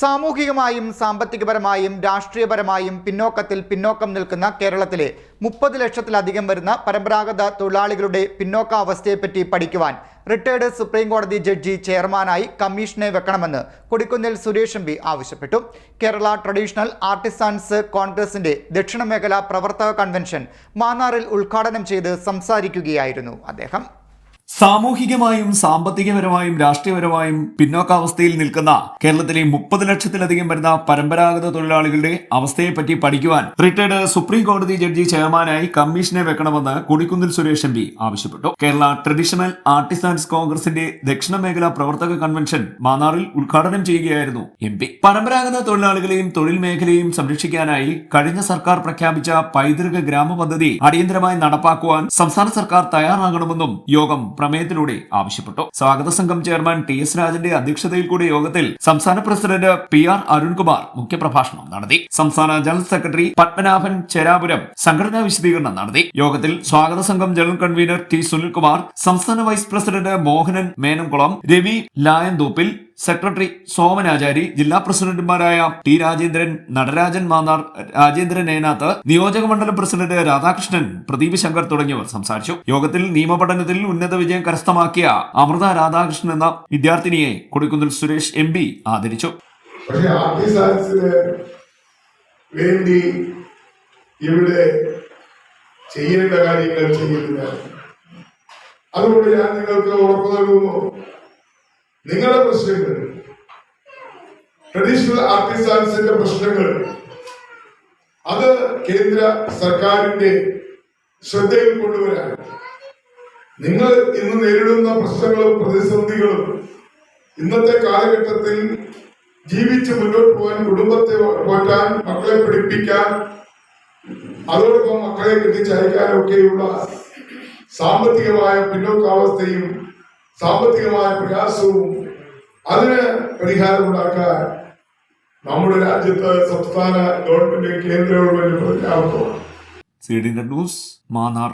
സാമൂഹികമായും സാമ്പത്തികപരമായും രാഷ്ട്രീയപരമായും പിന്നോക്കത്തിൽ പിന്നോക്കം നിൽക്കുന്ന കേരളത്തിലെ മുപ്പത് ലക്ഷത്തിലധികം വരുന്ന പരമ്പരാഗത തൊഴിലാളികളുടെ പിന്നോക്കാവസ്ഥയെപ്പറ്റി പഠിക്കുവാൻ റിട്ടയർഡ് സുപ്രീം കോടതി ജഡ്ജി ചെയർമാനായി കമ്മീഷനെ വെക്കണമെന്ന് കൊടിക്കുന്നിൽ സുരേഷ് എം ആവശ്യപ്പെട്ടു. കേരള ട്രഡീഷണൽ ആർട്ടിസാൻസ് കോൺഗ്രസിന്റെ ദക്ഷിണമേഖല പ്രവർത്തക കൺവെൻഷൻ മാന്നാറിൽ ഉദ്ഘാടനം ചെയ്ത് സംസാരിക്കുകയായിരുന്നു അദ്ദേഹം. സാമൂഹികമായും സാമ്പത്തികപരമായും രാഷ്ട്രീയപരമായും പിന്നോക്കാവസ്ഥയിൽ നിൽക്കുന്ന കേരളത്തിലെ മുപ്പത് ലക്ഷത്തിലധികം വരുന്ന പരമ്പരാഗത തൊഴിലാളികളുടെ അവസ്ഥയെപ്പറ്റി പഠിക്കുവാൻ റിട്ടയർഡ് സുപ്രീം കോടതി ജഡ്ജി ചെയർമാനായി കമ്മീഷനെ വെക്കണമെന്ന് കൊടിക്കുന്നിൽ സുരേഷ് എം പി ആവശ്യപ്പെട്ടു. കേരള ട്രഡീഷണൽ ആർട്ടിസാൻസ് കോൺഗ്രസിന്റെ ദക്ഷിണ മേഖല പ്രവർത്തക കൺവെൻഷൻ മാന്നാറിൽ ഉദ്ഘാടനം ചെയ്യുകയായിരുന്നു എം പി. പരമ്പരാഗത തൊഴിലാളികളെയും തൊഴിൽ മേഖലയെയും സംരക്ഷിക്കാനായി കഴിഞ്ഞ സർക്കാർ പ്രഖ്യാപിച്ച പൈതൃക ഗ്രാമ പദ്ധതി അടിയന്തരമായി നടപ്പാക്കുവാൻ സംസ്ഥാന സർക്കാർ തയ്യാറാകണമെന്നും യോഗം പ്രമേയത്തിലൂടെ ആവശ്യപ്പെട്ടു. സ്വാഗത സംഘം ചെയർമാൻ ടി എസ് രാജന്റെ അധ്യക്ഷതയിൽ കൂടിയ യോഗത്തിൽ സംസ്ഥാന പ്രസിഡന്റ് പി ആർ അരുൺകുമാർ മുഖ്യപ്രഭാഷണം നടത്തി. സംസ്ഥാന ജനറൽ സെക്രട്ടറി പത്മനാഭൻ ചെരാപുരം സംഘടനാ വിശദീകരണം നടത്തി. യോഗത്തിൽ സ്വാഗത സംഘം ജനറൽ കൺവീനർ ടി സുനിൽകുമാർ സംസ്ഥാന vice president Mohanan Menamkulam Ravi Layanthoppil secretary Somanachari ജില്ലാ പ്രസിഡന്റുമാരായ ടി രാജേന്ദ്രൻ നടരാജൻ മാന്നാർ രാജേന്ദ്രൻ ഏനാത്ത് നിയോജക മണ്ഡലം പ്രസിഡന്റ് രാധാകൃഷ്ണൻ പ്രദീപ് ശങ്കർ തുടങ്ങിയവർ സംസാരിച്ചു. യോഗത്തിൽ നിയമപഠനത്തിൽ ഉന്നത വിജയം കരസ്ഥമാക്കിയ അമൃത രാധാകൃഷ്ണൻ എന്ന വിദ്യാർത്ഥിനിയെ കൊടിക്കുന്നിൽ സുരേഷ് എം പി ആദരിച്ചു. വേണ്ടി ഇവിടെ ചെയ്യേണ്ട കാര്യങ്ങൾ ചെയ്യുന്നില്ല. അതുകൊണ്ട് ഞാൻ നിങ്ങൾക്ക് ഉറപ്പു നൽകുന്നു. നിങ്ങളുടെ പ്രശ്നങ്ങൾ ട്രഡീഷണൽ ആർട്ടിസാൻസിന്റെ പ്രശ്നങ്ങൾ അത് കേന്ദ്ര സർക്കാരിന്റെ ശ്രദ്ധയിൽ കൊണ്ടുവരാൻ. നിങ്ങൾ ഇന്ന് നേരിടുന്ന പ്രശ്നങ്ങളും പ്രതിസന്ധികളും ഇന്നത്തെ കാലഘട്ടത്തിൽ ജീവിച്ച് മുന്നോട്ട് പോകാൻ കുടുംബത്തെ പോറ്റാൻ മക്കളെ പഠിപ്പിക്കാൻ അതോടൊപ്പം മക്കളെ കെട്ടിച്ചയക്കാനൊക്കെയുള്ള സാമ്പത്തികമായ പിന്നോക്കാവസ്ഥയും സാമ്പത്തികമായ പ്രയാസവും അതിന് പരിഹാരമുണ്ടാക്കാൻ നമ്മുടെ രാജ്യത്ത് സംസ്ഥാന ഗവൺമെന്റ് കേന്ദ്ര ഗവൺമെന്റ് പ്രതിജ്ഞാബദ്ധമാണ്. C D news Mannar